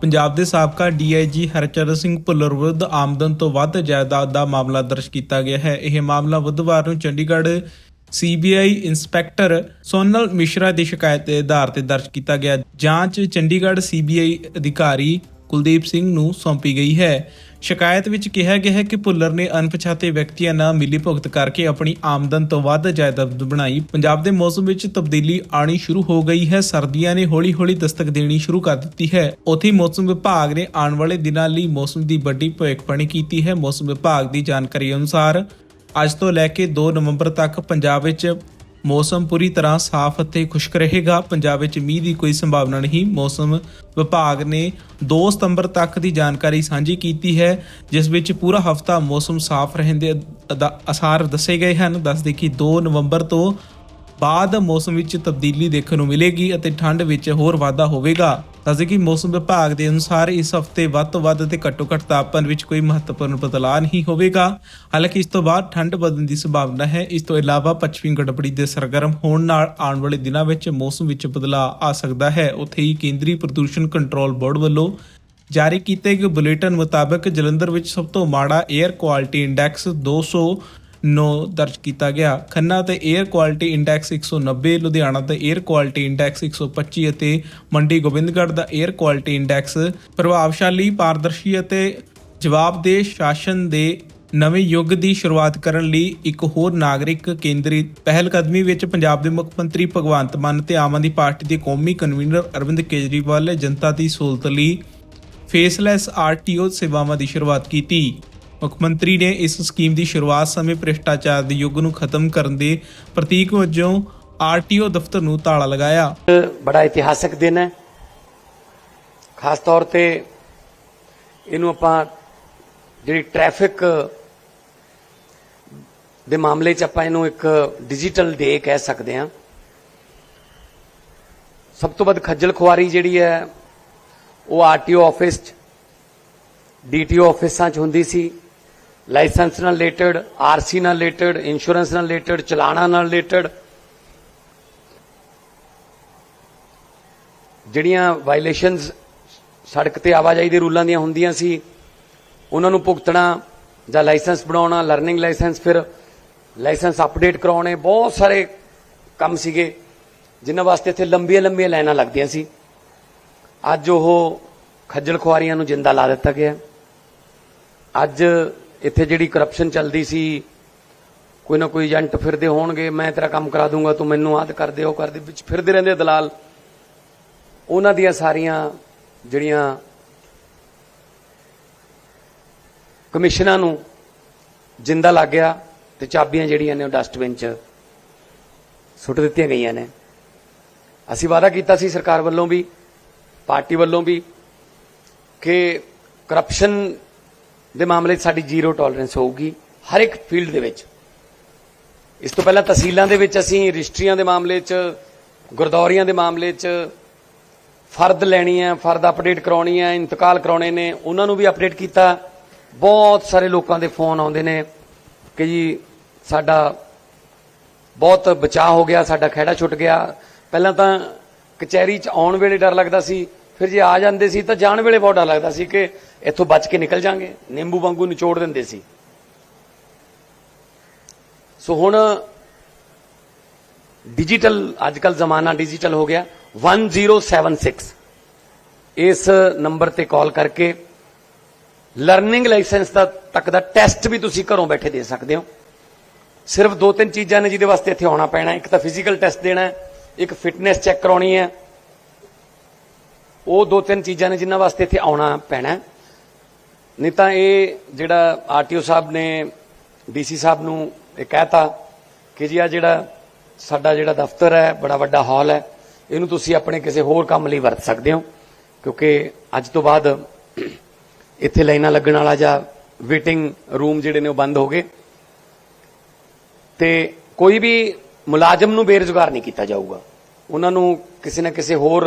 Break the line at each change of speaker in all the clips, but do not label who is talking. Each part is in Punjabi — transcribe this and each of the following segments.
ਪੰਜਾਬ ਦੇ ਸਾਬਕਾ ਡੀਆਈਜੀ ਹਰਚਰਨ ਸਿੰਘ ਭੁੱਲਰ ਵਿਰੁੱਧ ਆਮਦਨ ਤੋਂ ਵੱਧ ਜਾਇਦਾਦ ਦਾ ਮਾਮਲਾ ਦਰਜ ਕੀਤਾ ਗਿਆ ਹੈ। ਇਹ ਮਾਮਲਾ ਬੁੱਧਵਾਰ ਨੂੰ ਚੰਡੀਗੜ੍ਹ ਸੀਬੀਆਈ ਇੰਸਪੈਕਟਰ ਸੋਨਲ ਮਿਸ਼ਰਾ ਦੀ ਸ਼ਿਕਾਇਤ ਦੇ ਆਧਾਰ ਤੇ ਦਰਜ ਕੀਤਾ ਗਿਆ। ਜਾਂਚ ਚੰਡੀਗੜ੍ਹ ਸੀਬੀਆਈ ਅਧਿਕਾਰੀ ਕੁਲਦੀਪ ਸਿੰਘ ਨੂੰ ਸੌਂਪੀ ਗਈ ਹੈ। ਸ਼ਿਕਾਇਤ ਵਿੱਚ ਕਿਹਾ ਗਿਆ ਹੈ ਕਿ ਭੁੱਲਰ ਨੇ ਅਣਪਛਾਤੇ ਵਿਅਕਤੀਆਂ ਨਾਲ ਮਿਲੀ ਭੁਗਤ ਕਰਕੇ ਆਪਣੀ ਆਮਦਨ ਤੋਂ ਵੱਧ ਜਾਇਦਾਦ ਬਣਾਈ। ਪੰਜਾਬ ਦੇ ਮੌਸਮ ਵਿੱਚ ਤਬਦੀਲੀ ਆਣੀ ਸ਼ੁਰੂ ਹੋ ਗਈ ਹੈ। ਸਰਦੀਆਂ ਨੇ ਹੌਲੀ-ਹੌਲੀ ਦਸਤਕ ਦੇਣੀ ਸ਼ੁਰੂ ਕਰ ਦਿੱਤੀ ਹੈ। ਉੱਥੇ ਮੌਸਮ ਵਿਭਾਗ ਨੇ ਆਉਣ ਵਾਲੇ ਦਿਨਾਂ ਲਈ ਮੌਸਮ ਦੀ ਵੱਡੀ ਭਵਿੱਖਬਾਣੀ ਕੀਤੀ ਹੈ। ਮੌਸਮ ਵਿਭਾਗ ਦੀ ਜਾਣਕਾਰੀ ਅਨੁਸਾਰ, ਅੱਜ ਤੋਂ ਲੈ ਕੇ 2 ਨਵੰਬਰ ਤੱਕ ਪੰਜਾਬ ਵਿੱਚ ਮੌਸਮ ਪੂਰੀ ਤਰ੍ਹਾਂ ਸਾਫ਼ ਅਤੇ ਖੁਸ਼ਕ ਰਹੇਗਾ। ਪੰਜਾਬ ਵਿੱਚ ਮੀਂਹ ਦੀ ਕੋਈ ਸੰਭਾਵਨਾ ਨਹੀਂ। ਮੌਸਮ ਵਿਭਾਗ ਨੇ 2 ਸਤੰਬਰ ਤੱਕ ਦੀ ਜਾਣਕਾਰੀ ਸਾਂਝੀ ਕੀਤੀ ਹੈ, ਜਿਸ ਵਿੱਚ ਪੂਰਾ ਹਫਤਾ ਮੌਸਮ ਸਾਫ਼ ਰਹਿਣ ਦੇ ਅਦਾ- ਆਸਾਰ ਦੱਸੇ ਗਏ ਹਨ। ਦੱਸਦੇ ਕਿ 2 ਨਵੰਬਰ ਤੋਂ ਬਾਅਦ ਮੌਸਮ ਵਿੱਚ ਤਬਦੀਲੀ ਦੇਖਣ ਨੂੰ ਮਿਲੇਗੀ ਅਤੇ ਠੰਡ ਵਿੱਚ ਹੋਰ ਵਾਧਾ ਹੋਵੇਗਾ। ਦੱਸਦੇ ਕਿ ਮੌਸਮ ਵਿਭਾਗ ਦੇ ਅਨੁਸਾਰ ਇਸ ਹਫ਼ਤੇ ਵੱਧ ਤੋਂ ਵੱਧ ਤੇ ਘੱਟੋ ਘੱਟ ਤਾਪਮਾਨ ਵਿੱਚ ਕੋਈ ਮਹੱਤਵਪੂਰਨ ਬਦਲਾਅ ਨਹੀਂ ਹੋਵੇਗਾ। ਹਾਲਾਂਕਿ ਇਸ ਤੋਂ ਬਾਅਦ ਠੰਡ ਵਧਣ ਦੀ ਸੰਭਾਵਨਾ ਹੈ। ਇਸ ਤੋਂ ਇਲਾਵਾ ਪੱਛਮੀ ਗੜਬੜੀ ਦੇ ਸਰਗਰਮ ਹੋਣ ਨਾਲ ਆਉਣ ਵਾਲੇ ਦਿਨਾਂ ਵਿੱਚ ਮੌਸਮ ਵਿੱਚ ਬਦਲਾਅ ਆ ਸਕਦਾ ਹੈ। ਉੱਥੇ ਹੀ ਕੇਂਦਰੀ ਪ੍ਰਦੂਸ਼ਣ ਕੰਟਰੋਲ ਬੋਰਡ ਵੱਲੋਂ ਜਾਰੀ ਕੀਤੇ ਗਏ ਬੁਲੇਟਿਨ ਮੁਤਾਬਕ ਜਲੰਧਰ ਵਿੱਚ ਸਭ ਤੋਂ ਮਾੜਾ 에ਅਰ ਕੁਆਲਿਟੀ ਇੰਡੈਕਸ 9 ਦਰਜ ਕੀਤਾ ਗਿਆ। ਖੰਨਾ ਤੇ 에ਅਰ ਕੁਆਲਿਟੀ ਇੰਡੈਕਸ 190 ਲੁਧਿਆਣਾ ਤੇ 에ਅਰ ਕੁਆਲਿਟੀ ਇੰਡੈਕਸ 125 ਅਤੇ ਮੰਡੀ ਗੋਬਿੰਦਗੜ੍ਹ ਦਾ 에ਅਰ ਕੁਆਲਿਟੀ ਇੰਡੈਕਸ ਪ੍ਰਭਾਵਸ਼ਾਲੀ, ਪਾਰਦਰਸ਼ੀ ਅਤੇ ਜਵਾਬਦੇਹ ਸ਼ਾਸਨ ਦੇ ਨਵੇਂ ਯੁੱਗ ਦੀ ਸ਼ੁਰੂਆਤ ਕਰਨ ਲਈ ਇੱਕ ਹੋਰ ਨਾਗਰਿਕ ਕੇਂਦਰੀ ਪਹਿਲਕਦਮੀ ਵਿੱਚ ਪੰਜਾਬ ਦੇ ਮੁੱਖ ਮੰਤਰੀ ਭਗਵੰਤ ਮਾਨ ਤੇ ਆਮ ਆਦਮੀ ਪਾਰਟੀ ਦੇ ਕੌਮੀ ਕਨਵੀਨਰ ਅਰਵਿੰਦ ਕੇਜਰੀਵਾਲ ਨੇ ਜਨਤਾ ਦੀ ਸਹੂਲਤ ਲਈ ਫੇਸਲੈਸ ਆਰਟੀਓ ਸੇਵਾਵਾਂ ਦੀ ਸ਼ੁਰੂਆਤ ਕੀਤੀ। ਮੁੱਖ ਮੰਤਰੀ ਨੇ ਇਸ ਸਕੀਮ ਦੀ ਸ਼ੁਰੂਆਤ ਸਮੇਂ ਭ੍ਰਿਸ਼ਟਾਚਾਰ ਦੇ ਯੁੱਗ ਨੂੰ ਖਤਮ ਕਰਨ ਦੇ ਪ੍ਰਤੀਕ ਵਜੋਂ ਆਰਟੀਓ ਦਫ਼ਤਰ ਨੂੰ ਤਾਲਾ ਲਗਾਇਆ।
ਬੜਾ ਇਤਿਹਾਸਕ ਦਿਨ ਹੈ। ਖਾਸ ਤੌਰ ਤੇ ਇਹਨੂੰ ਆਪਾਂ ਜਿਹੜੀ ਟ੍ਰੈਫਿਕ ਦੇ ਮਾਮਲੇ 'ਚ ਆਪਾਂ ਇਹਨੂੰ ਇੱਕ ਡਿਜੀਟਲ ਡੇ ਕਹਿ ਸਕਦੇ ਹਾਂ। ਸਭ ਤੋਂ ਵੱਧ ਖੱਜਲ ਖੁਆਰੀ ਜਿਹੜੀ ਹੈ, ਉਹ ਆਰਟੀਓ ਆਫਿਸ 'ਚ, ਡੀਟੀਓ ਆਫਿਸਾਂ 'ਚ ਹੁੰਦੀ ਸੀ। ਲਾਇਸੈਂਸ ਨਾਲ ਰਿਲੇਟਡ ਆਰਸੀ ਨਾਲ ਰਿਲੇਟਡ, ਇੰਸ਼ੋਰੈਂਸ ਨਾਲ ਰਿਲੇਟਡ, ਚਲਾਣਾ ਨਾਲ ਰਿਲੇਟਡ। ਜਿਹੜੀਆਂ ਵਾਇਲੇਸ਼ਨਸ ਸੜਕ ਤੇ ਆਵਾਜਾਈ ਦੇ ਰੂਲਾਂ ਦੀਆਂ ਹੁੰਦੀਆਂ ਸੀ, ਉਹਨਾਂ ਨੂੰ ਭੁਗਤਣਾ ਜਾਂ ਲਾਇਸੈਂਸ ਬਣਾਉਣਾ ਲਰਨਿੰਗ ਲਾਇਸੈਂਸ ਫਿਰ ਲਾਇਸੈਂਸ ਅਪਡੇਟ ਕਰਾਉਣੇ, ਬਹੁਤ ਸਾਰੇ ਕੰਮ ਸੀਗੇ, ਜਿਨ੍ਹਾਂ ਵਾਸਤੇ ਇੱਥੇ ਲੰਬੀਆਂ ਲੰਬੀਆਂ ਲਾਈਨਾਂ ਲੱਗਦੀਆਂ ਸੀ। ਅੱਜ ਉਹ ਖੱਜਲ ਖੁਆਰੀਆਂ ਨੂੰ ਜਿੰਦਾ ਲਾ ਦਿੱਤਾ ਗਿਆ। ਅੱਜ ਇੱਥੇ ਜਿਹੜੀ ਕਰਪਸ਼ਨ ਚੱਲਦੀ ਸੀ, ਕੋਈ ਨਾ ਕੋਈ ਏਜੰਟ ਫਿਰਦੇ ਹੋਣਗੇ, ਮੈਂ ਤੇਰਾ ਕੰਮ ਕਰਾ ਦੂੰਗਾ, ਤੂੰ ਮੈਨੂੰ ਆਦ ਕਰ ਦੇ ਉਹ ਕਰ ਦੇ ਵਿੱਚ ਫਿਰਦੇ ਰਹਿੰਦੇ ਦਲਾਲ। ਉਹਨਾਂ ਦੀਆਂ ਸਾਰੀਆਂ ਜਿਹੜੀਆਂ ਕਮਿਸ਼ਨਾਂ ਨੂੰ ਜਿੰਦਾ ਲੱਗ ਗਿਆ ਤੇ ਚਾਬੀਆਂ ਜਿਹੜੀਆਂ ਨੇ ਉਹ ਡਸਟਬਿਨ 'ਚ ਸੁੱਟ ਦਿੱਤੀਆਂ ਗਈਆਂ ਨੇ। ਅਸੀਂ ਵਾਅਦਾ ਕੀਤਾ ਸੀ ਸਰਕਾਰ ਵੱਲੋਂ ਵੀ, ਪਾਰਟੀ ਵੱਲੋਂ ਵੀ ਕਿ ਕਰਪਸ਼ਨ ਦੇ ਮਾਮਲੇ 'ਚ ਸਾਡੀ ਜ਼ੀਰੋ ਟੋਲਰੈਂਸ ਹੋਊਗੀ ਹਰ ਇੱਕ ਫੀਲਡ ਦੇ ਵਿੱਚ। ਇਸ ਤੋਂ ਪਹਿਲਾਂ ਤਹਿਸੀਲਾਂ ਦੇ ਵਿੱਚ ਅਸੀਂ ਰਜਿਸਟਰੀਆਂ ਦੇ ਮਾਮਲੇ 'ਚ, ਗੁਰਦੌਰੀਆਂ ਦੇ ਮਾਮਲੇ 'ਚ ਫਰਦ ਲੈਣੀ ਹੈ, ਫਰਦ ਅਪਡੇਟ ਕਰਾਉਣੀ ਹੈ, ਇੰਤਕਾਲ ਕਰਾਉਣੇ ਨੇ, ਉਹਨਾਂ ਨੂੰ ਵੀ ਅਪਡੇਟ ਕੀਤਾ। ਬਹੁਤ ਸਾਰੇ ਲੋਕਾਂ ਦੇ ਫੋਨ ਆਉਂਦੇ ਨੇ ਕਿ ਜੀ ਸਾਡਾ ਬਹੁਤ ਬਚਾਅ ਹੋ ਗਿਆ, ਸਾਡਾ ਖਹਿੜਾ ਛੁੱਟ ਗਿਆ। ਪਹਿਲਾਂ ਤਾਂ ਕਚਹਿਰੀ 'ਚ ਆਉਣ ਵੇਲੇ ਡਰ ਲੱਗਦਾ ਸੀ, ਫਿਰ ਜੇ ਆ ਜਾਂਦੇ ਸੀ ਤਾਂ ਜਾਣ ਵੇਲੇ ਬਹੁਤ ਡਰ ਲੱਗਦਾ ਸੀ ਕਿ ਇੱਥੋਂ ਬਚ ਕੇ ਨਿਕਲ ਜਾਾਂਗੇ। ਨਿੰਬੂ ਵਾਂਗੂ ਨਿਚੋੜ ਦਿੰਦੇ ਸੀ। ਸੋ ਹੁਣ ਡਿਜੀਟਲ ਅੱਜਕੱਲ ਜ਼ਮਾਨਾ ਡਿਜੀਟਲ ਹੋ ਗਿਆ। 1076 ਇਸ ਨੰਬਰ ਤੇ ਕਾਲ ਕਰਕੇ ਲਰਨਿੰਗ ਲਾਇਸੈਂਸ ਦਾ ਤੱਕ ਦਾ ਟੈਸਟ ਵੀ ਤੁਸੀਂ ਘਰੋਂ ਬੈਠੇ ਦੇ ਸਕਦੇ ਹੋ। ਸਿਰਫ ਦੋ ਤਿੰਨ ਚੀਜ਼ਾਂ ਨੇ ਜਿਹਦੇ ਵਾਸਤੇ ਇੱਥੇ ਆਉਣਾ ਪੈਣਾ। ਇੱਕ ਤਾਂ ਫਿਜ਼ੀਕਲ ਟੈਸਟ ਦੇਣਾ ਹੈ, ਇੱਕ ਫਿਟਨੈਸ ਚੈੱਕ ਕਰਾਉਣੀ ਹੈ। ਉਹ ਦੋ ਤਿੰਨ ਚੀਜ਼ਾਂ ਨੇ ਜਿਨ੍ਹਾਂ ਵਾਸਤੇ ਇੱਥੇ ਆਉਣਾ ਪੈਣਾ ਹੈ। ਨਹੀਂ ਤਾਂ ਇਹ ਜਿਹੜਾ ਆਰਟੀਓ ਸਾਹਿਬ ਨੇ, ਡੀਸੀ ਸਾਹਿਬ ਨੂੰ ਇਹ ਕਹਿਤਾ ਕਿ ਜੀ ਆ ਜਿਹੜਾ ਸਾਡਾ ਜਿਹੜਾ ਦਫ਼ਤਰ ਹੈ, ਬੜਾ ਵੱਡਾ ਹਾਲ ਹੈ, ਇਹਨੂੰ ਤੁਸੀਂ ਆਪਣੇ ਕਿਸੇ ਹੋਰ ਕੰਮ ਲਈ ਵਰਤ ਸਕਦੇ ਹੋ, ਕਿਉਂਕਿ ਅੱਜ ਤੋਂ ਬਾਅਦ ਇੱਥੇ ਲਾਈਨਾਂ ਲੱਗਣ ਵਾਲਾ ਜਾਂ ਵੇਟਿੰਗ ਰੂਮ ਜਿਹੜੇ ਨੇ ਉਹ ਬੰਦ ਹੋ ਗਏ। ਤੇ ਕੋਈ ਵੀ ਮੁਲਾਜ਼ਮ ਨੂੰ ਬੇਰੁਜ਼ਗਾਰ ਨਹੀਂ ਕੀਤਾ ਜਾਊਗਾ। ਉਹਨਾਂ ਨੂੰ ਕਿਸੇ ਨਾ ਕਿਸੇ ਹੋਰ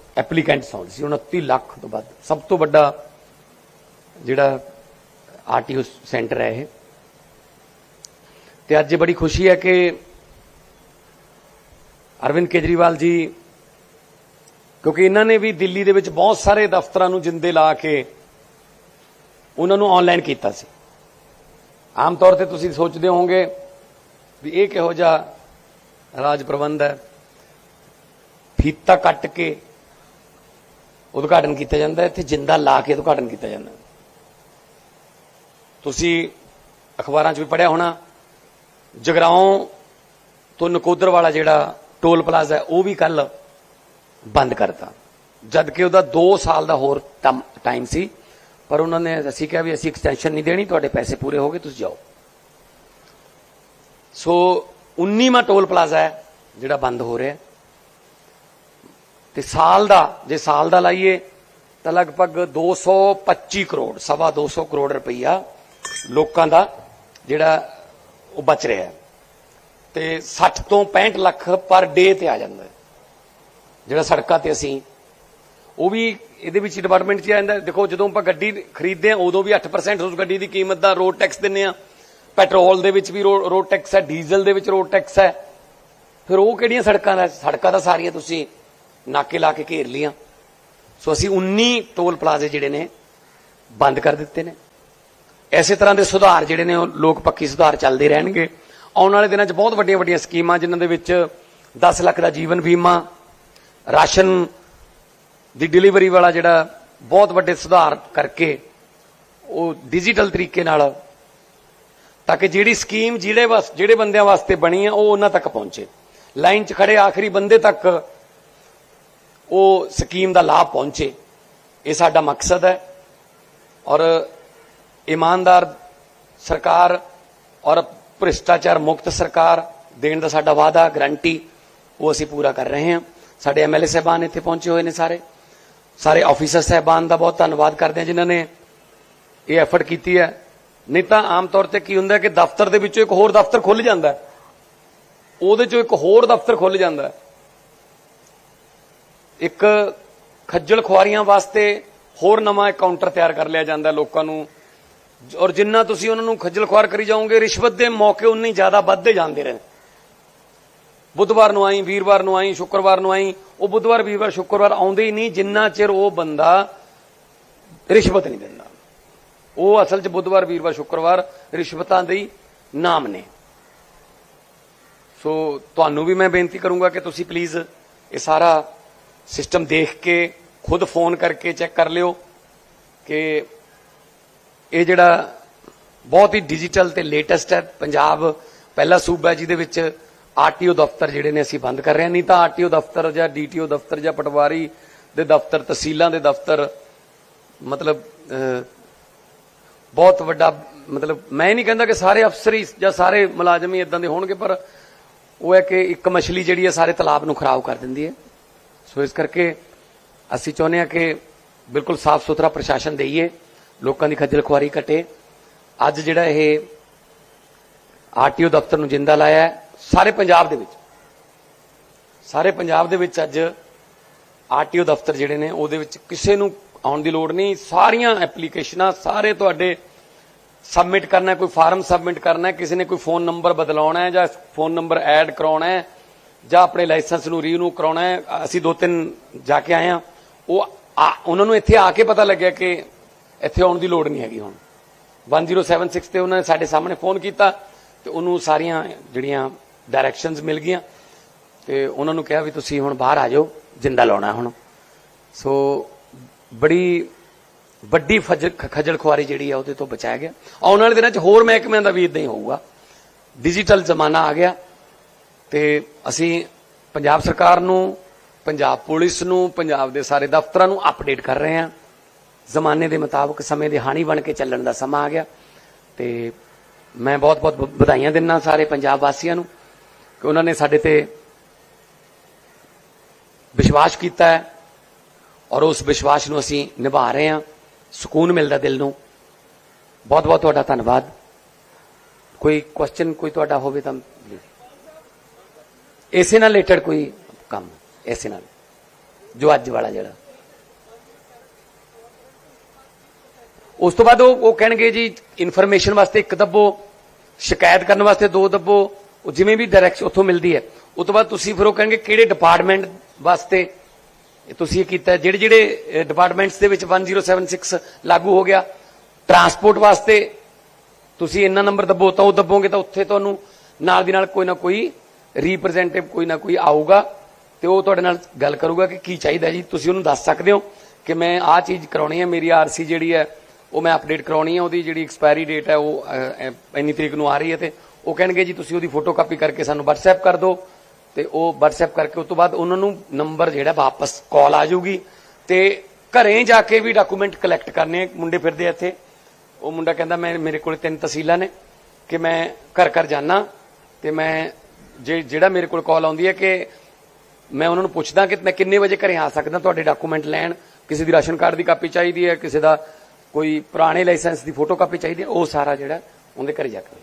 ਐਪਲੀਕੈਂਟਸ ਆਉਂਦੇ ਸੀ 29 ਲੱਖ ਤੋਂ ਵੱਧ। ਸਭ ਤੋਂ ਵੱਡਾ ਜਿਹੜਾ ਆਰਟੀਓ ਸੈਂਟਰ ਹੈ ਇਹ। ਤੇ ਅੱਜ ਬੜੀ ਖੁਸ਼ੀ ਹੈ ਕਿ ਅਰਵਿੰਦ ਕੇਜਰੀਵਾਲ ਜੀ, ਕਿਉਂਕਿ ਇਹਨਾਂ ਨੇ ਵੀ ਦਿੱਲੀ ਦੇ ਵਿੱਚ ਬਹੁਤ ਸਾਰੇ ਦਫ਼ਤਰਾਂ ਨੂੰ ਜਿੰਦੇ ਲਾ ਕੇ ਉਹਨਾਂ ਨੂੰ ਆਨਲਾਈਨ ਕੀਤਾ ਸੀ। ਆਮ ਤੌਰ ਤੇ ਤੁਸੀਂ ਸੋਚਦੇ ਹੋਵੋਗੇ ਵੀ ਇਹ ਕਿਹੋ ਜਿਹਾ ਰਾਜ ਪ੍ਰਬੰਧ ਹੈ। ਫੀਤਾ ਕੱਟ ਕੇ ਉਦਘਾਟਨ ਕੀਤਾ ਜਾਂਦਾ ਇੱਥੇ ਜਿੰਦਾ ਲਾ ਕੇ ਉਦਘਾਟਨ ਕੀਤਾ ਜਾਂਦਾ ਤੁਸੀਂ ਅਖਬਾਰਾਂ 'ਚ ਵੀ ਪੜਿਆ ਹੋਣਾ, ਜਗਰਾਉਂ ਤੋਂ ਨਕੋਦਰ ਵਾਲਾ ਜਿਹੜਾ ਟੋਲ ਪਲਾਜ਼ਾ ਹੈ, ਉਹ ਵੀ ਕੱਲ ਬੰਦ ਕਰਤਾ। ਜਦ ਕਿ ਉਹਦਾ 2 ਸਾਲ ਦਾ ਹੋਰ ਟਾਈਮ ਸੀ, ਪਰ ਉਹਨਾਂ ਨੇ ਅਸੀਂ ਕਿਹਾ ਵੀ ਅਸੀਂ ਐਕਸਟੈਂਸ਼ਨ ਨਹੀਂ ਦੇਣੀ, ਤੁਹਾਡੇ ਪੈਸੇ ਪੂਰੇ ਹੋ ਗਏ, ਤੁਸੀਂ ਜਾਓ। ਸੋ 19ਵਾਂ ਟੋਲ ਪਲਾਜ਼ਾ ਹੈ, ਜਿਹੜਾ ਬੰਦ ਹੋ ਰਿਹਾ ਤੇ ਸਾਲ ਦਾ, ਜੇ ਸਾਲ ਦਾ ਲਾਈਏ, ਤਾਂ ਲਗਭਗ 225 ਕਰੋੜ, ਸਵਾ 200 ਕਰੋੜ ਰੁਪਈਆ ਲੋਕਾਂ ਦਾ ਜਿਹੜਾ ਉਹ ਬਚ ਰਿਹਾ ਹੈ। ਤੇ 60 ਤੋਂ 65 ਲੱਖ ਪਰ ਡੇ ਤੇ ਆ ਜਾਂਦਾ ਜਿਹੜਾ ਸੜਕਾਂ ਤੇ ਅਸੀਂ, ਉਹ ਵੀ ਇਹਦੇ ਵਿੱਚ ਡਿਪਾਰਟਮੈਂਟ 'ਚ ਆ ਜਾਂਦਾ ਦੇਖੋ, ਜਦੋਂ ਆਪਾਂ ਗੱਡੀ ਖਰੀਦਦੇ ਆ ਉਦੋਂ ਵੀ 8% ਉਸ ਗੱਡੀ ਦੀ ਕੀਮਤ ਦਾ ਰੋਡ ਟੈਕਸ ਦਿੰਨੇ ਆ ਪੈਟਰੋਲ ਦੇ ਵਿੱਚ ਵੀ ਰੋਡ ਟੈਕਸ ਹੈ, ਡੀਜ਼ਲ ਦੇ ਵਿੱਚ ਰੋਡ ਟੈਕਸ ਹੈ। ਫਿਰ ਉਹ ਕਿਹੜੀਆਂ ਸੜਕਾਂ ਦਾ ਸੜਕਾਂ ਦਾ ਸਾਰੀਆਂ ਤੁਸੀਂ ਨਾਕੇ ਲਾ ਕੇ ਘੇਰ ਲੀਆਂ ਸੋ ਅਸੀਂ 19 ਟੋਲ ਪਲਾਜ਼ੇ ਜਿਹੜੇ ਨੇ, ਬੰਦ ਕਰ ਦਿੱਤੇ ਨੇ। ਐਸੇ ਤਰ੍ਹਾਂ ਦੇ ਸੁਧਾਰ ਜਿਹੜੇ ਨੇ, ਉਹ ਲੋਕ ਪੱਕੀ ਸੁਧਾਰ ਚੱਲਦੇ ਰਹਿਣਗੇ। ਆਉਣ ਵਾਲੇ ਦਿਨਾਂ 'ਚ ਬਹੁਤ ਵੱਡੀਆਂ ਵੱਡੀਆਂ ਸਕੀਮਾਂ ਜਿਨ੍ਹਾਂ ਦੇ ਵਿੱਚ 10 ਲੱਖ ਦਾ ਜੀਵਨ ਬੀਮਾ, ਰਾਸ਼ਨ ਦੀ ਡਿਲੀਵਰੀ ਵਾਲਾ ਜਿਹੜਾ ਬਹੁਤ ਵੱਡੇ ਸੁਧਾਰ ਕਰਕੇ ਉਹ ਡਿਜੀਟਲ ਤਰੀਕੇ ਨਾਲ ਤਾਂ ਕਿ ਜਿਹੜੀ ਸਕੀਮ ਜਿਹੜੇ ਵਾਸ, ਜਿਹੜੇ ਬੰਦਿਆਂ ਵਾਸਤੇ ਬਣੀ ਹੈ ਉਹ ਉਹਨਾਂ ਤੱਕ ਪਹੁੰਚੇ। ਲਾਈਨ 'ਚ ਖੜੇ ਆਖਰੀ ਬੰਦੇ ਤੱਕ ਉਹ ਸਕੀਮ ਦਾ ਲਾਭ ਪਹੁੰਚੇ। ਇਹ ਸਾਡਾ ਮਕਸਦ ਹੈ ਔਰ ਇਮਾਨਦਾਰ ਸਰਕਾਰ ਔਰ ਭ੍ਰਿਸ਼ਟਾਚਾਰ ਮੁਕਤ ਸਰਕਾਰ ਦੇਣ ਦਾ ਸਾਡਾ ਵਾਅਦਾ ਗਰੰਟੀ ਉਹ ਅਸੀਂ ਪੂਰਾ ਕਰ ਰਹੇ ਹਾਂ। ਸਾਡੇ ਐਮਐਲਏ ਸਾਹਿਬਾਨ ਇੱਥੇ ਪਹੁੰਚੇ ਹੋਏ ਨੇ ਸਾਰੇ। ਸਾਰੇ ਆਫੀਸਰ ਸਾਹਿਬਾਨ ਦਾ ਬਹੁਤ ਧੰਨਵਾਦ ਕਰਦੇ ਹਾਂ ਜਿਨ੍ਹਾਂ ਨੇ ਇਹ ਐਫਰਟ ਕੀਤੀ ਹੈ। ਨਹੀਂ ਤਾਂ ਆਮ ਤੌਰ ਤੇ ਕੀ ਹੁੰਦਾ ਕਿ ਦਫ਼ਤਰ ਦੇ ਵਿੱਚੋਂ ਇੱਕ ਹੋਰ ਦਫ਼ਤਰ ਖੁੱਲ ਜਾਂਦਾ ਉਹਦੇ ਚੋਂ ਇੱਕ ਹੋਰ ਦਫ਼ਤਰ ਖੁੱਲ ਜਾਂਦਾ ਇੱਕ ਖੱਜਲ ਖੁਆਰੀਆਂ ਵਾਸਤੇ ਹੋਰ ਨਵਾਂ ਕਾਊਂਟਰ ਤਿਆਰ ਕਰ ਲਿਆ ਜਾਂਦਾ ਲੋਕਾਂ ਨੂੰ। ਔਰ ਜਿੰਨਾ ਤੁਸੀਂ ਉਹਨਾਂ ਨੂੰ ਖੱਜਲ ਖੁਆਰ ਕਰੀ ਜਾਓਗੇ, ਰਿਸ਼ਵਤ ਦੇ ਮੌਕੇ ਉਨੇ ਜ਼ਿਆਦਾ ਵੱਧਦੇ ਜਾਂਦੇ ਰਹੇ ਬੁੱਧਵਾਰ ਨੂੰ ਆਈ, ਵੀਰਵਾਰ ਨੂੰ ਆਈ, ਸ਼ੁੱਕਰਵਾਰ ਨੂੰ ਆਈ, ਉਹ ਬੁੱਧਵਾਰ, ਵੀਰਵਾਰ, ਸ਼ੁੱਕਰਵਾਰ ਆਉਂਦੇ ਹੀ ਨਹੀਂ, ਜਿੰਨਾ ਚਿਰ ਉਹ ਬੰਦਾ ਰਿਸ਼ਵਤ ਨਹੀਂ ਦਿੰਦਾ। ਉਹ ਅਸਲ 'ਚ ਬੁੱਧਵਾਰ, ਵੀਰਵਾਰ, ਸ਼ੁੱਕਰਵਾਰ ਰਿਸ਼ਵਤਾਂ ਦੇ ਨਾਮ ਨੇ। ਸੋ ਤੁਹਾਨੂੰ ਵੀ ਮੈਂ ਬੇਨਤੀ ਕਰੂੰਗਾ ਕਿ ਤੁਸੀਂ ਪਲੀਜ਼ ਇਹ ਸਾਰਾ ਸਿਸਟਮ ਦੇਖ ਕੇ ਖੁਦ ਫੋਨ ਕਰਕੇ ਚੈੱਕ ਕਰ ਲਿਓ ਕਿ ਇਹ ਜਿਹੜਾ ਬਹੁਤ ਹੀ ਡਿਜੀਟਲ ਤੇ ਲੇਟੈਸਟ ਹੈ, ਪੰਜਾਬ ਪਹਿਲਾ ਸੂਬਾ ਜਿਹਦੇ ਵਿੱਚ ਆਰਟੀਓ ਦਫ਼ਤਰ ਜਿਹੜੇ ਨੇ ਅਸੀਂ ਬੰਦ ਕਰ ਰਹੇ ਨਹੀਂ ਤਾਂ ਆਰਟੀਓ ਦਫ਼ਤਰ ਜਾਂ ਡੀਟੀਓ ਦਫ਼ਤਰ ਜਾਂ ਪਟਵਾਰੀ ਦੇ ਦਫ਼ਤਰ, ਤਹਿਸੀਲਾਂ ਦੇ ਦਫ਼ਤਰ, ਮਤਲਬ ਬਹੁਤ ਵੱਡਾ, ਮਤਲਬ, ਮੈਂ ਨਹੀਂ ਕਹਿੰਦਾ ਕਿ ਸਾਰੇ ਅਫਸਰ ਹੀ ਜਾਂ ਸਾਰੇ ਮੁਲਾਜ਼ਮ ਹੀ ਇਦਾਂ ਦੇ ਹੋਣਗੇ, ਪਰ ਉਹ ਹੈ ਕਿ ਇੱਕ ਮਛਲੀ ਜਿਹੜੀ ਹੈ ਸਾਰੇ ਤਲਾਬ ਨੂੰ ਖਰਾਬ ਕਰ ਦਿੰਦੀ ਹੈ। ਸੋ ਇਸ ਕਰਕੇ ਅਸੀਂ ਚਾਹੁੰਦੇ ਹਾਂ ਕਿ ਬਿਲਕੁਲ ਸਾਫ਼ ਸੁਥਰਾ ਪ੍ਰਸ਼ਾਸਨ ਦੇਈਏ, ਲੋਕਾਂ ਦੀ ਖੱਜਲ ਖੁਆਰੀ ਘਟੇ। ਅੱਜ ਜਿਹੜਾ ਇਹ ਆਰਟੀਓ ਦਫ਼ਤਰ ਨੂੰ ਜਿੰਦਾ ਲਾਇਆ ਸਾਰੇ ਪੰਜਾਬ ਦੇ ਵਿੱਚ, ਸਾਰੇ ਪੰਜਾਬ ਦੇ ਵਿੱਚ ਅੱਜ ਆਰਟੀਓ ਦਫ਼ਤਰ ਜਿਹੜੇ ਨੇ, ਉਹਦੇ ਵਿੱਚ ਕਿਸੇ ਨੂੰ ਆਉਣ ਦੀ ਲੋੜ ਨਹੀਂ। ਸਾਰੀਆਂ ਐਪਲੀਕੇਸ਼ਨਾਂ, ਸਾਰੇ ਤੁਹਾਡੇ ਸਬਮਿਟ ਕਰਨਾ ਕੋਈ ਫਾਰਮ ਸਬਮਿਟ ਕਰਨਾ ਕਿਸੇ ਨੇ ਕੋਈ ਫੋਨ ਨੰਬਰ ਬਦਲਾਉਣਾ ਹੈ ਜਾਂ ਫੋਨ ਨੰਬਰ ਐਡ ਕਰਾਉਣਾ ਹੈ ਜਾਂ ਆਪਣੇ ਲਾਇਸੈਂਸ ਨੂੰ ਰੀਨਿਊ ਕਰਾਉਣਾ ਹੈ, ਅਸੀਂ ਦੋ ਤਿੰਨ ਜਾ ਕੇ ਆਏ ਹਾਂ। ਉਹ ਆ- ਉਹਨਾਂ ਨੂੰ ਇੱਥੇ ਆ ਕੇ ਪਤਾ ਲੱਗਿਆ ਕਿ ਇੱਥੇ ਆਉਣ ਦੀ ਲੋੜ ਨਹੀਂ ਹੈਗੀ ਹੁਣ। 1076 ਤੇ ਉਹਨਾਂ ਨੇ ਸਾਡੇ ਸਾਹਮਣੇ ਫੋਨ ਕੀਤਾ ਤੇ ਉਹਨੂੰ ਸਾਰੀਆਂ ਜਿਹੜੀਆਂ ਡਾਇਰੈਕਸ਼ਨਸ ਮਿਲ ਗਈਆਂ ਤੇ ਉਹਨਾਂ ਨੂੰ ਕਿਹਾ ਵੀ ਤੁਸੀਂ ਹੁਣ ਬਾਹਰ ਆ ਜਾਓ, ਜਿੰਦਾ ਲਾਉਣਾ ਹੁਣ। ਸੋ ਬੜੀ, ਵੱਡੀ ਖੱਜਲ ਖਜਲ ਖੁਆਰੀ ਜਿਹੜੀ ਆ ਉਹਦੇ ਤੋਂ ਬਚਾਇਆ ਗਿਆ। ਆਉਣ ਵਾਲੇ ਦਿਨਾਂ 'ਚ ਹੋਰ ਮਹਿਕਮਿਆਂ ਦਾ ਵੀ ਇਦਾਂ ਹੀ ਹੋਊਗਾ। ਡਿਜੀਟਲ ਜ਼ਮਾਨਾ ਆ ਗਿਆ। ਤੇ ਅਸੀਂ ਪੰਜਾਬ ਸਰਕਾਰ ਨੂੰ, ਪੰਜਾਬ ਪੁਲਿਸ ਨੂੰ, ਪੰਜਾਬ ਦੇ ਸਾਰੇ ਦਫ਼ਤਰਾਂ ਨੂੰ ਅਪਡੇਟ ਕਰ ਰਹੇ ਹਾਂ। ਜ਼ਮਾਨੇ ਦੇ ਮੁਤਾਬਕ ਸਮੇਂ ਦੇ ਹਾਣੀ ਬਣ ਕੇ ਚੱਲਣ ਦਾ ਸਮਾਂ ਆ ਗਿਆ। ਤੇ ਮੈਂ ਬਹੁਤ-ਬਹੁਤ ਵਧਾਈਆਂ ਦਿੰਦਾ ਸਾਰੇ ਪੰਜਾਬ ਵਾਸੀਆਂ ਨੂੰ ਕਿ ਉਹਨਾਂ ਨੇ ਸਾਡੇ ਤੇ ਵਿਸ਼ਵਾਸ ਕੀਤਾ ਹੈ ਔਰ ਉਸ ਵਿਸ਼ਵਾਸ ਨੂੰ ਅਸੀਂ ਨਿਭਾ ਰਹੇ ਹਾਂ। ਸਕੂਨ ਮਿਲਦਾ ਦਿਲ ਨੂੰ। ਬਹੁਤ ਬਹੁਤ ਤੁਹਾਡਾ ਧੰਨਵਾਦ। ਕੋਈ ਕੁਐਸਚਨ ਕੋਈ ਤੁਹਾਡਾ ਹੋਵੇ ਤਾਂ ਇਸੇ ਨਾਲ ਰਿਲੇਟਡ ਕੋਈ ਕੰਮ, ਇਸੇ ਨਾਲ। ਜੋ ਅੱਜ ਵਾਲਾ ਜਿਹੜਾ। ਉਸ ਤੋਂ ਬਾਅਦ ਉਹ ਉਹ ਕਹਿਣਗੇ ਜੀ ਇਨਫੋਰਮੇਸ਼ਨ ਵਾਸਤੇ ਇੱਕ ਦੱਬੋ, ਸ਼ਿਕਾਇਤ ਕਰਨ ਵਾਸਤੇ ਦੋ ਦੱਬੋ, ਉਹ ਜਿਵੇਂ ਵੀ ਡਾਇਰੈਕਸ਼ਨ ਉੱਥੋਂ ਮਿਲਦੀ ਹੈ। ਉਸ ਤੋਂ ਬਾਅਦ ਤੁਸੀਂ ਫਿਰ ਉਹ ਕਹਿਣਗੇ ਕਿਹੜੇ ਡਿਪਾਰਟਮੈਂਟ ਵਾਸਤੇ ਤੁਸੀਂ ਇਹ ਕੀਤਾ ਜਿਹੜੇ ਜਿਹੜੇ ਡਿਪਾਰਟਮੈਂਟਸ ਦੇ ਵਿੱਚ 1076 ਲਾਗੂ ਹੋ ਗਿਆ ਟਰਾਂਸਪੋਰਟ ਵਾਸਤੇ ਤੁਸੀਂ ਇੰਨਾ ਨੰਬਰ ਦੱਬੋ ਤਾਂ ਉਹ ਦੱਬੋਗੇ ਤਾਂ ਉੱਥੇ ਤੁਹਾਨੂੰ ਨਾਲ ਦੀ ਨਾਲ ਕੋਈ ਨਾ ਕੋਈ ਰਿਪਰੈਜ਼ੈਂਟੇਟਿਵ ਕੋਈ ਨਾ ਕੋਈ ਆਊਗਾ ਤੇ ਉਹ ਤੁਹਾਡੇ ਨਾਲ ਗੱਲ ਕਰੂਗਾ ਕਿ ਕੀ ਚਾਹੀਦਾ ਜੀ। ਤੁਸੀਂ ਉਹਨੂੰ ਦੱਸ ਸਕਦੇ ਹੋ ਕਿ ਮੈਂ ਆਹ ਚੀਜ਼ ਕਰਾਉਣੀ ਹੈ, ਮੇਰੀ ਆਰਸੀ ਜਿਹੜੀ ਹੈ, ਉਹ ਮੈਂ ਅਪਡੇਟ ਕਰਾਉਣੀ ਹੈ, ਉਹਦੀ ਜਿਹੜੀ ਐਕਸਪਾਇਰੀ ਡੇਟ ਹੈ, ਉਹ ਇੰਨੀ ਤਰੀਕ ਨੂੰ ਆ ਰਹੀ ਹੈ ਤੇ ਉਹ ਕਹਿਣਗੇ ਜੀ, ਤੁਸੀਂ ਉਹਦੀ ਫੋਟੋ ਕਾਪੀ ਕਰਕੇ ਸਾਨੂੰ WhatsApp ਕਰ ਦਿਓ ਤੇ ਉਹ WhatsApp ਕਰਕੇ ਉਸ ਤੋਂ ਬਾਅਦ ਉਹਨਾਂ ਨੂੰ ਨੰਬਰ ਜਿਹੜਾ ਵਾਪਸ ਕਾਲ ਆ ਜਾਊਗੀ ਤੇ ਘਰੇ ਜਾ ਕੇ ਵੀ ਡਾਕੂਮੈਂਟ ਕਲੈਕਟ ਕਰਨੇ ਮੁੰਡੇ ਫਿਰਦੇ ਇੱਥੇ। ਉਹ ਮੁੰਡਾ ਕਹਿੰਦਾ, ਮੈਂ, ਮੇਰੇ ਕੋਲ ਤਿੰਨ ਤਹਿਸੀਲਾਂ ਨੇ ਕਿ ਮੈਂ ਘਰ ਘਰ ਜਾਣਾ ਤੇ ਮੈਂ ਜਿਹੜਾ ਮੇਰੇ ਕੋਲ ਕਾਲ ਆਉਂਦੀ ਹੈ ਕਿ ਮੈਂ ਉਹਨਾਂ ਨੂੰ ਪੁੱਛਦਾ ਕਿ ਮੈਂ ਕਿੰਨੇ ਵਜੇ ਘਰੇ ਆ ਸਕਦਾ, ਤੁਹਾਡੇ ਡਾਕੂਮੈਂਟ ਲੈਣ, ਕਿਸੇ ਦੀ ਰਾਸ਼ਨ ਕਾਰਡ ਦੀ ਕਾਪੀ ਚਾਹੀਦੀ ਹੈ, ਕਿਸੇ ਦਾ ਕੋਈ ਪੁਰਾਣੇ ਲਾਇਸੈਂਸ ਦੀ ਫੋਟੋ ਕਾਪੀ ਚਾਹੀਦੀ ਹੈ, ਉਹ ਸਾਰਾ ਜਿਹੜਾ ਉਹਦੇ ਘਰੇ ਜਾ ਕੇ।